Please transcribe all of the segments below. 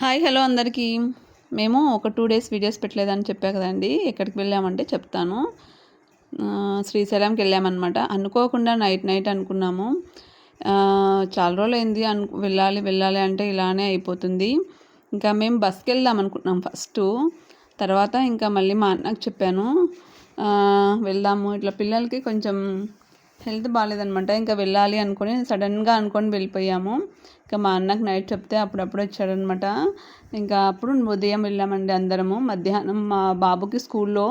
Hi hello అందరికీ. మేము ఒక టూ డేస్ వీడియోస్ పెట్టలేదని చెప్పా కదండి. ఎక్కడికి వెళ్ళామంటే చెప్తాను. శ్రీశైలంకి వెళ్ళామన్నమాట. అనుకోకుండా నైట్ నైట్ అనుకున్నాము. చాలా రోజులు అయింది అను వెళ్ళాలి వెళ్ళాలి అంటే ఇలానే అయిపోతుంది. ఇంకా మేము బస్కి వెళ్దాం అనుకుంటున్నాం ఫస్ట్. తర్వాత ఇంకా మళ్ళీ మా అన్నకు చెప్పాను. వెళ్దాము. ఇట్లా పిల్లలకి కొంచెం హెల్త్ బాగాలేదనమాట. ఇంకా వెళ్ళాలి అనుకొని సడన్గా అనుకొని వెళ్ళిపోయాము. ఇంకా మా అన్నకు నైట్ చెప్తే అప్పుడప్పుడు వచ్చాడనమాట. ఇంకా అప్పుడు ఉదయం వెళ్ళామండి అందరము. మధ్యాహ్నం మా బాబుకి స్కూల్లో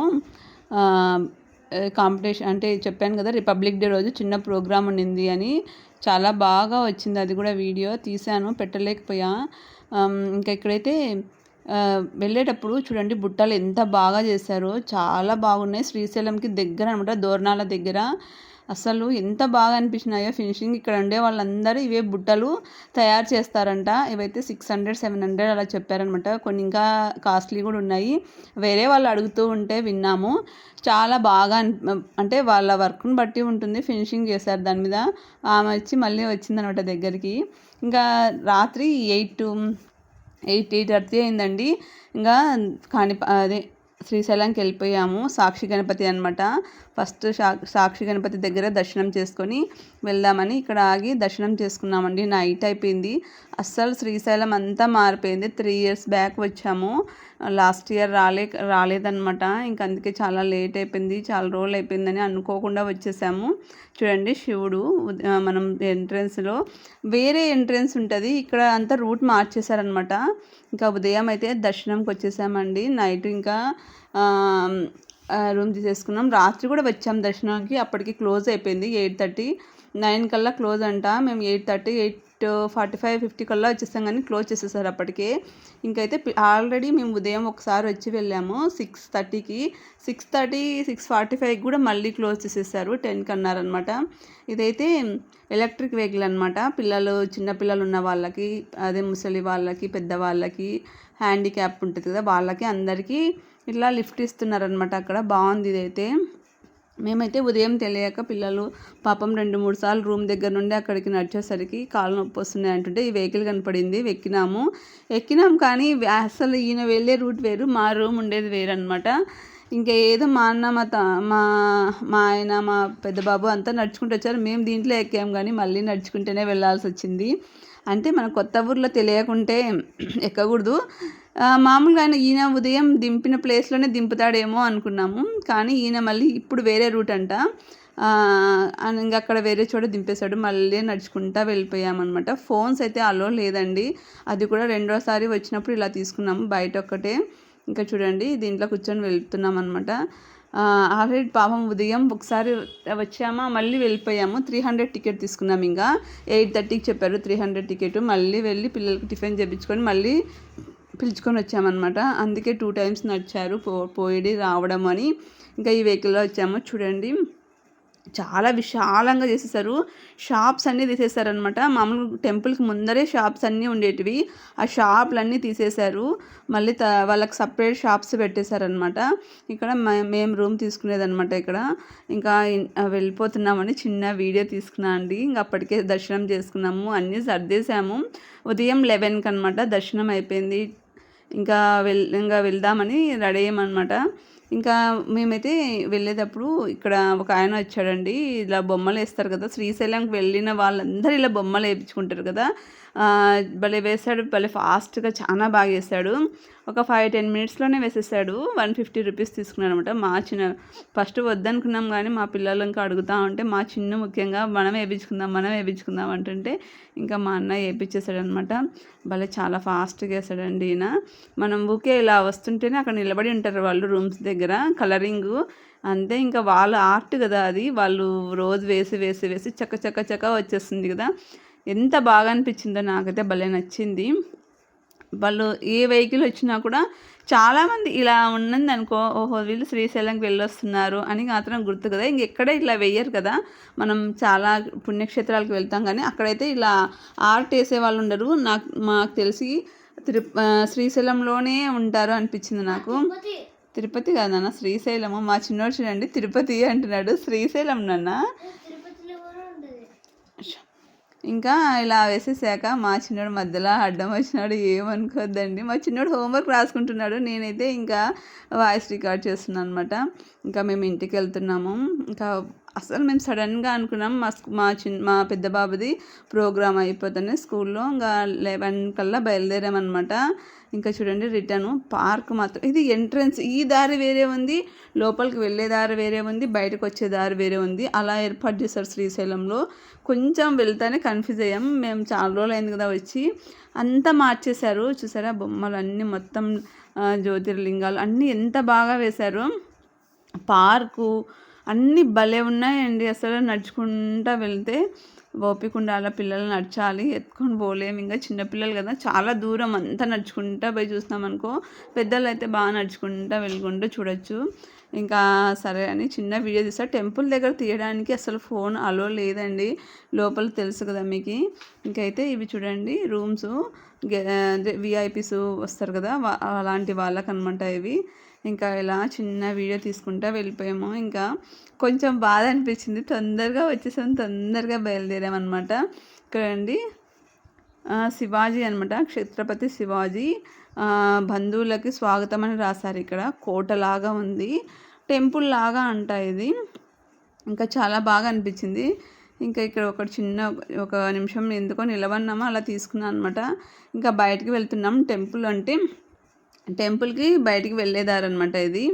కాంపిటీషన్ అంటే చెప్పాను కదా రిపబ్లిక్ డే రోజు చిన్న ప్రోగ్రామ్ ఉండింది అని. చాలా బాగా వచ్చింది అది కూడా వీడియో. తీశాను పెట్టలేకపోయా. ఇంకా ఇక్కడైతే వెళ్ళేటప్పుడు చూడండి బుట్టలు ఎంత బాగా చేశారో. చాలా బాగున్నాయి. శ్రీశైలంకి దగ్గర అనమాట దోరణాల దగ్గర. అసలు ఎంత బాగా అనిపించినాయో ఫినిషింగ్ ఇక్కడ ఉండే వాళ్ళందరూ ఇవే బుట్టలు తయారు చేస్తారంట. ఇవైతే సిక్స్ హండ్రెడ్ సెవెన్ హండ్రెడ్ అలా చెప్పారనమాట కొన్ని ఇంకా కాస్ట్లీ కూడా ఉన్నాయి. వేరే వాళ్ళు అడుగుతూ ఉంటే విన్నాము. చాలా బాగా అంటే వాళ్ళ వర్క్ని బట్టి ఉంటుంది ఫినిషింగ్ చేశారు దాని మీద. ఆమె వచ్చి మళ్ళీ వచ్చిందనమాట దగ్గరికి. ఇంకా రాత్రి ఎయిట్ ఎయిట్ ఎయిట్ థర్టీ అయిందండి. ఇంకా కాణి అదే శ్రీశైలంకి వెళ్ళిపోయాము. సాక్షి గణపతి అనమాట ఫస్ట్ సా సాక్షి గణపతి దగ్గర దర్శనం చేసుకొని వెళ్దామని ఇక్కడ ఆగి దర్శనం చేసుకున్నామండి. నైట్ అయిపోయింది. అస్సలు శ్రీశైలం అంతా మారిపోయింది. త్రీ ఇయర్స్ బ్యాక్ వచ్చాము. లాస్ట్ ఇయర్ రాలే రాలేదన్నమాట. ఇంక అందుకే చాలా లేట్ అయిపోయింది. చాలా రోజులు అయిపోయిందని అనుకోకుండా వచ్చేసాము. చూడండి శివుడు మనం ఎంట్రన్స్లో వేరే ఎంట్రన్స్ ఉంటుంది. ఇక్కడ అంతా రూట్ మార్చేశారనమాట ఇంకా ఉదయం అయితే దర్శనంకి వచ్చేసామండి. నైట్ ఇంకా రూమ్ తీసేసుకున్నాం రాత్రి కూడా వచ్చాం దర్శనానికి. అప్పటికి క్లోజ్ అయిపోయింది. ఎయిట్ థర్టీ నైన్ కల్లా క్లోజ్ అంట. మేము eight thirty eight forty five fifty కల్లా వచ్చేస్తాం కానీ క్లోజ్ చేసేసారు అప్పటికే. ఇంకైతే ఆల్రెడీ మేము ఉదయం ఒకసారి వచ్చి వెళ్ళాము. సిక్స్ థర్టీకి six thirty six forty five కూడా మళ్ళీ క్లోజ్ చేసేసారు. టెన్కి అన్నారనమాట ఇదైతే ఎలక్ట్రిక్ వెహికల్ అనమాట పిల్లలు చిన్న పిల్లలు ఉన్న వాళ్ళకి అదే ముసలి వాళ్ళకి పెద్దవాళ్ళకి హ్యాండిక్యాప్ ఉంటుంది కదా వాళ్ళకి అందరికీ ఇట్లా లిఫ్ట్ ఇస్తున్నారనమాట అక్కడ. బాగుంది ఇదైతే. మేమైతే ఉదయం తెలియక పిల్లలు పాపం రెండు మూడు సార్లు రూమ్ దగ్గర నుండి అక్కడికి నడిచేసరికి కాళ్ళు నొప్పి వస్తున్నాయి అంటుంటే ఈ వెహికల్ కనపడింది. ఎక్కినాము. ఎక్కినాం కానీ అసలు ఈయన వెళ్ళే రూట్ వేరు మా రూమ్ ఉండేది వేరు అనమాట ఇంకా ఏదో మా అన్న మా త మా మా ఆయన మా పెద్ద బాబు అంతా నడుచుకుంటూ వచ్చారు. మేము దీంట్లో ఎక్కాం కానీ మళ్ళీ నడుచుకుంటేనే వెళ్ళాల్సి వచ్చింది. అంటే మన కొత్త ఊర్లో తెలియకుంటే ఎక్కకూడదు. మామూలుగా ఆయన ఈయన ఉదయం దింపిన ప్లేస్లోనే దింపుతాడేమో అనుకున్నాము. కానీ ఈయన మళ్ళీ ఇప్పుడు వేరే రూట్ అంట. అని ఇంకా అక్కడ వేరే చోట దింపేశాడు. మళ్ళీ నడుచుకుంటా వెళ్ళిపోయామన్నమాట. ఫోన్స్ అయితే అలో లేదండి. అది కూడా రెండోసారి వచ్చినప్పుడు ఇలా తీసుకున్నాము. బయట ఒక్కటే. ఇంకా చూడండి దీంట్లో కూర్చొని వెళ్తున్నాం అనమాట ఆల్రెడీ పాపం ఉదయం ఒకసారి వచ్చామా మళ్ళీ వెళ్ళిపోయాము. త్రీ హండ్రెడ్ టికెట్ తీసుకున్నాం ఇంకా. ఎయిట్ థర్టీకి చెప్పారు త్రీ హండ్రెడ్ టికెట్. మళ్ళీ వెళ్ళి పిల్లలకి టిఫిన్ చేయించుకొని మళ్ళీ పిలుచుకొని వచ్చామన్నమాట. అందుకే టూ టైమ్స్ నడిచారు. పో పోయిడి రావడం అని. ఇంకా ఈ వెహికల్లో వచ్చాము. చూడండి. చాలా విశాలంగా చేసేసారు. షాప్స్ అన్నీ తీసేశారనమాట మామూలు టెంపుల్కి ముందరే షాప్స్ అన్నీ ఉండేటివి. ఆ షాపులన్నీ తీసేశారు మళ్ళీ త వాళ్ళకి సపరేట్ షాప్స్ పెట్టేశారనమాట ఇక్కడ మే- మేము రూమ్ తీసుకునేదనమాట ఇక్కడ. ఇంకా వెళ్ళిపోతున్నామని చిన్న వీడియో తీసుకున్నా అండి. ఇంకా అప్పటికే దర్శనం చేసుకున్నాము. అన్నీ సర్దేశాము. ఉదయం లెవెన్కి అనమాట దర్శనం అయిపోయింది. ఇంకా వెల్ ఇంకా వెళ్దామని రెడీ అయ్యామన్నమాట. ఇంకా మేమైతే వెళ్ళేటప్పుడు ఇక్కడ ఒక ఆయన వచ్చాడండి. ఇలా బొమ్మలు వేస్తారు కదా శ్రీశైలంకి వెళ్ళిన వాళ్ళందరూ ఇలా బొమ్మలు వేయించుకుంటారు కదా. భలే వేశాడు భలే ఫాస్ట్గా చాలా బాగా వేశాడు. ఒక ఫైవ్ టెన్ మినిట్స్లోనే వేసేసాడు. వన్ ఫిఫ్టీ రూపీస్ తీసుకున్నాడు అనమాట మా చిన్న ఫస్ట్ వద్దనుకున్నాం కానీ మా పిల్లలు ఇంకా అడుగుతా ఉంటే మా చిన్న ముఖ్యంగా మనం వేయించుకుందాం మనం వేయించుకుందాం అంటుంటే ఇంకా మా అన్న వేయించేసాడు అనమాట భలే చాలా ఫాస్ట్గా వేసాడండి ఈయన. మనం ఊకే ఇలా వస్తుంటేనే అక్కడ నిలబడి ఉంటారు వాళ్ళు రూమ్స్ దగ్గర. కలరింగు అంతే ఇంకా వాళ్ళ ఆర్ట్ కదా అది. వాళ్ళు రోజు వేసి వేసి వేసి చక్క చక్క చక్క వచ్చేస్తుంది కదా. ఎంత బాగా అనిపించిందో నాకైతే భలే నచ్చింది. వాళ్ళు ఏ వెహికల్ వచ్చినా కూడా చాలామంది ఇలా ఉన్నది అనుకో ఓహో వీళ్ళు శ్రీశైలంకి వెళ్ళొస్తున్నారు అని మాత్రం గుర్తు కదా. ఇంకెక్కడ ఇట్లా వెయ్యరు కదా. మనం చాలా పుణ్యక్షేత్రాలకు వెళ్తాం కానీ అక్కడైతే ఇలా ఆర్ట్ వేసే వాళ్ళు ఉండరు. నాకు మాకు తెలిసి తిరు శ్రీశైలంలోనే ఉంటారు అనిపించింది నాకు. తిరుపతి. కాదు నాన్న శ్రీశైలము. మా చిన్నోడు చూడండి తిరుపతి అంటున్నాడు. శ్రీశైలం నాన్న. ఇంకా ఇలా వేసేసాక మా చిన్నోడు మధ్యలో అడ్డం వచ్చినాడు ఏమనుకోద్దండి. మా చిన్నోడు హోంవర్క్ రాసుకుంటున్నాడు నేనైతే ఇంకా వాయిస్ రికార్డ్ చేస్తున్నాను అనమాట ఇంకా మేము ఇంటికి వెళ్తున్నాము. ఇంకా అసలు మేము సడన్గా అనుకున్నాం మా మా చిన్న మా పెద్ద బాబుది ప్రోగ్రామ్ అయిపోతుంది స్కూల్లో ఇంకా లెవెన్ కల్లా బయలుదేరామన్నమాట. ఇంకా చూడండి రిటర్న్ పార్క్ మాత్రం ఇది ఎంట్రన్స్ ఈ దారి వేరే ఉంది లోపలికి వెళ్ళే దారి వేరే ఉంది బయటకు వచ్చే దారి వేరే ఉంది. అలా ఏర్పాటు చేశారు శ్రీశైలంలో. కొంచెం వెళ్తానే కన్ఫ్యూజ్ అయ్యాం మేము చాలా రోజులు అయింది కదా వచ్చి. అంతా మార్చేశారు చూసారా బొమ్మలు అన్నీ మొత్తం జ్యోతిర్లింగాలు అన్నీ ఎంత బాగా వేశారు. పార్కు అన్నీ భలే ఉన్నాయండి. అసలు నడుచుకుంటూ వెళ్తే ఓపిక ఉండాలి పిల్లలు నడచాలి ఎత్తుకొని పోలేము. ఇంకా చిన్నపిల్లలు కదా చాలా దూరం అంతా నడుచుకుంటూ పోయి చూస్తామనుకో పెద్దలు అయితే బాగా నడుచుకుంటూ వెళ్ళుకుంటూ చూడొచ్చు. ఇంకా సరే అని చిన్న వీడియో తీసా టెంపుల్ దగ్గర తీయడానికి అసలు ఫోన్ అలో లేదండి. లోపల తెలుసు కదా మీకు. ఇంకైతే ఇవి చూడండి రూమ్స్ విఐపీస్ వస్తారు కదా అలాంటి వాళ్ళకి అనమాట ఇవి. ఇంకా ఇలా చిన్న వీడియో తీసుకుంటా వెళ్ళిపోయాము. ఇంకా కొంచెం బాధ అనిపించింది. తొందరగా వచ్చేసాం. తొందరగా బయలుదేరామన్నమాట ఇక్కడండి శివాజీ అనమాట క్షేత్రపతి శివాజీ. బంధువులకి స్వాగతం అని రాశారు ఇక్కడ. కోటలాగా ఉంది. టెంపుల్ లాగా అంట ఇది. ఇంకా చాలా బాగా అనిపించింది. ఇంకా ఇక్కడ ఒక చిన్న ఒక నిమిషం ఎందుకో నిలబడినామో అలా తీసుకున్నాను అనమాట ఇంకా బయటికి వెళ్తున్నాం. టెంపుల్ అంటే టెంపుల్కి బయటికి వెళ్ళేదారనమాట ఇది.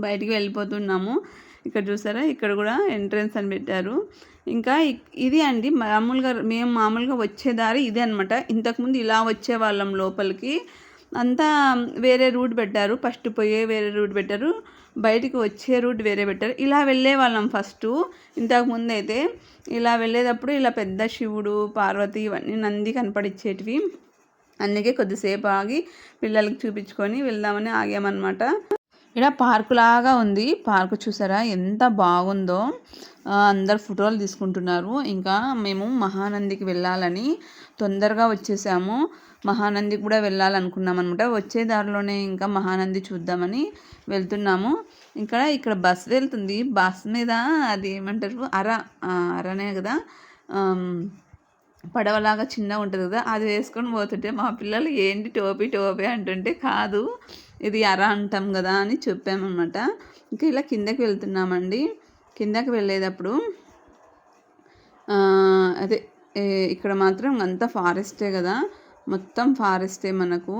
బయటికి వెళ్ళిపోతున్నాము. ఇక్కడ చూసారా? ఇక్కడ కూడా ఎంట్రన్స్ అని పెట్టారు. ఇంకా ఇది అండి మామూలుగా మేము మామూలుగా వచ్చే దారి ఇదే అనమాట ఇంతకుముందు ఇలా వచ్చే వాళ్ళం లోపలికి. అంతా వేరే రూట్ పెట్టారు. ఫస్ట్ పోయే వేరే రూట్ పెట్టారు. బయటికి వచ్చే రూట్ వేరే పెట్టారు. ఇలా వెళ్ళే వాళ్ళం ఫస్ట్. ఇంతకుముందు అయితే ఇలా వెళ్ళేటప్పుడు ఇలా పెద్ద శివుడు పార్వతి ఇవన్నీ నంది కనపడిచ్చేటివి. అందుకే కొద్దిసేపు ఆగి పిల్లలకి చూపించుకొని వెళ్దామని ఆగామన్నమాట. ఇక్కడ పార్కు లాగా ఉంది. పార్కు చూసారా? ఎంత బాగుందో. అందరు ఫోటోలు తీసుకుంటున్నారు. ఇంకా మేము మహానందికి వెళ్ళాలని తొందరగా వచ్చేసాము. మహానందికి కూడా వెళ్ళాలనుకున్నాం అనమాట వచ్చే దారిలోనే ఇంకా మహానంది చూద్దామని వెళ్తున్నాము. ఇక్కడ ఇక్కడ బస్ వెళ్తుంది. బస్ మీద అది ఏమంటారు? అర అరనే కదా. పడవలాగా చిన్నగా ఉంటుంది కదా అది వేసుకొని పోతుంటే మా పిల్లలు ఏంటి టోపీ టోపీ అంటుంటే కాదు ఇది అర అంటాం కదా అని చెప్పామన్నమాట. ఇంకా ఇలా కిందకి వెళ్తున్నామండి. కిందకి వెళ్ళేటప్పుడు అదే ఇక్కడ మాత్రం అంతా ఫారెస్టే కదా. మొత్తం ఫారెస్టే మనకు.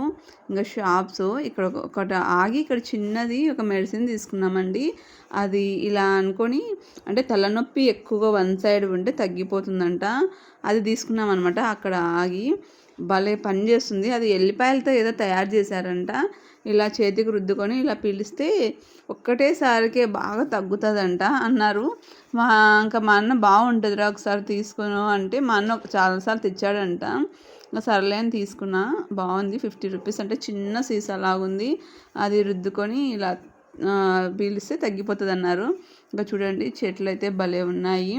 ఇంకా షాప్స్ ఇక్కడ ఒకటి ఆగి ఇక్కడ చిన్నది ఒక మెడిసిన్ తీసుకున్నామండి. అది ఇలా అనుకొని అంటే తలనొప్పి ఎక్కువగా వన్ సైడ్ ఉంటే తగ్గిపోతుందంట. అది తీసుకున్నాం అనమాట అక్కడ ఆగి. భలే పని చేస్తుంది. అది ఎల్లిపాయలతో ఏదో తయారు చేశారంట. ఇలా చేతికి రుద్దుకొని ఇలా పిలిస్తే ఒక్కటేసారికే బాగా తగ్గుతుందంట అన్నారు. మా ఇంకా మా అన్న బాగుంటుందిరా ఒకసారి తీసుకుని అంటే మా అన్న చాలాసార్లు తెచ్చాడంట. సర్లే అని తీసుకున్నా. బాగుంది. ఫిఫ్టీ రూపీస్ అంటే చిన్న సీసా లాగుంది. అది రుద్దుకొని ఇలా పీలిస్తే తగ్గిపోతుంది అన్నారు ఇంకా చూడండి చెట్లు అయితే భలే ఉన్నాయి.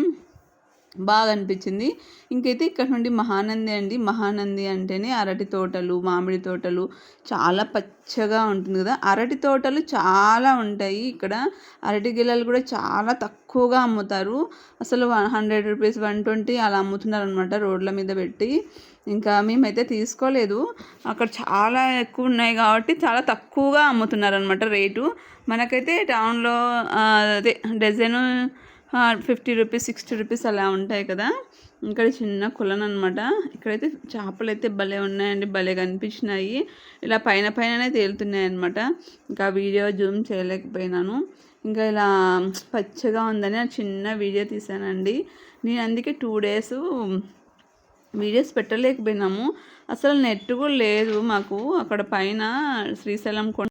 బాగా అనిపించింది ఇంకైతే ఇక్కడ నుండి మహానంది అండి. మహానంది అంటేనే అరటి తోటలు మామిడి తోటలు చాలా పచ్చగా ఉంటుంది కదా. అరటి తోటలు చాలా ఉంటాయి. ఇక్కడ అరటి గిల్లలు కూడా చాలా తక్కువగా అమ్ముతారు. అసలు one hundred rupees one twenty అలా అమ్ముతున్నారు అనమాట రోడ్ల మీద పెట్టి. ఇంకా మేమైతే తీసుకోలేదు. అక్కడ చాలా ఎక్కువ ఉన్నాయి కాబట్టి చాలా తక్కువగా అమ్ముతున్నారు అనమాట రేటు. మనకైతే టౌన్లో అదే dozen fifty rupees sixty rupees అలా ఉంటాయి కదా. ఇక్కడ చిన్న కులన్ అనమాట ఇక్కడైతే చేపలు అయితే భలే ఉన్నాయండి భలే కనిపించినాయి. ఇలా పైన పైననే తేలుతున్నాయి అనమాట ఇంకా వీడియో జూమ్ చేయలేకపోయినాను. ఇంకా ఇలా పచ్చగా ఉందని చిన్న వీడియో తీసానండి. నేను అందుకే టూ డేస్ వీడియోస్ పెట్టలేకపోయినాము. అసలు నెట్ కూడా లేదు మాకు. అక్కడ పైన శ్రీశైలం కొండ